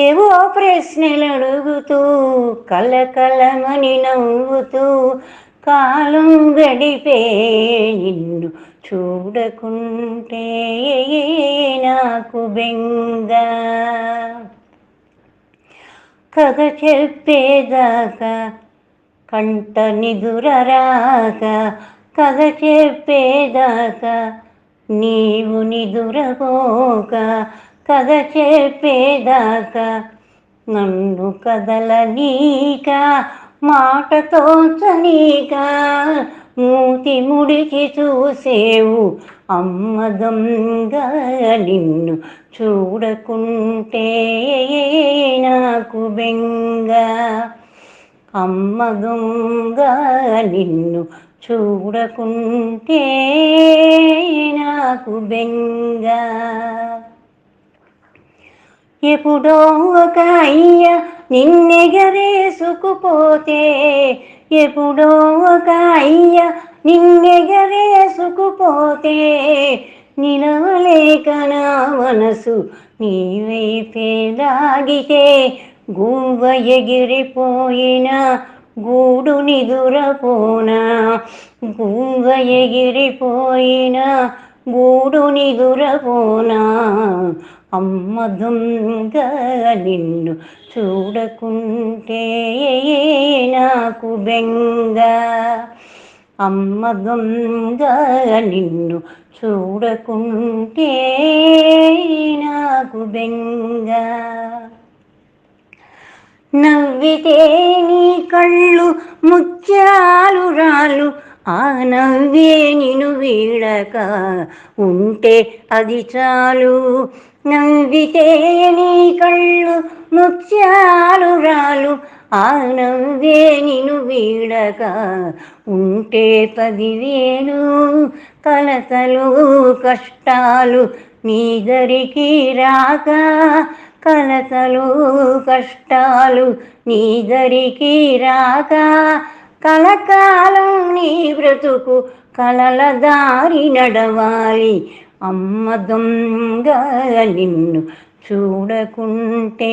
ఏవో ప్రశ్నలు అడుగుతూ కలకలమని నవ్వుతూ కాలం గడిపే నిన్ను చూడకుంటే నాకు బెంగ. కథ చెప్పేదాకా కంట నిదురరాక కథ చెప్పేదాకా నీవు నిదురపోక కథ చెప్పేదాకా నన్ను కదలనీక మాటతో చనీక మూతి ముడిచి చూసేవు అమ్మ నిన్ను చూడకుంటే నాకు బెంగ. అమ్మ నిన్ను చూడకుంటే నాకు బెంగ. ఎప్పుడో ఒక అయ్య నిన్నెగరేసుకుపోతే? ఎప్పుడో ఒక అయ్య నిన్నెగరేసుకుపోతే? నిలవలేక నా మనసు నీవైతే దాగితే గువ్వ ఎగిరిపోయిన గూడు నిదురపోనా. గువ్వ ఎగిరిపోయిన గూడు నిదురపోనా. అమ్మ దొంగ నిన్ను చూడకుంటే నాకు బెంగ. అమ్మ దొంగ నిన్ను చూడకుంటే నాకు బెంగ. నవ్వితే నీ కళ్ళు ముత్యాలు రాలు ఆ నవ్వే నిన్ను వీడక. ఉంటే అది చాలు నవ్వితే నీ కళ్ళు ముత్యాలు రాలు. ఆ నవ్వే నిను వీడక. ఉంటే పదివేలు కలతలు కష్టాలు నీ దరికి రాక. కలతలు కష్టాలు నీ దరికి రాక. కలకాలం నీ బ్రతుకు కలల దారి నడవాలి. అమ్మ దొంగ నిన్ను చూడకుంటే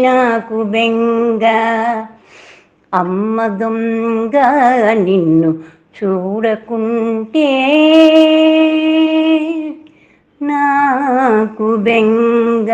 నాకు బెంగ. అమ్మ దొంగ నిన్ను చూడకుంటే నాకు బెంగ.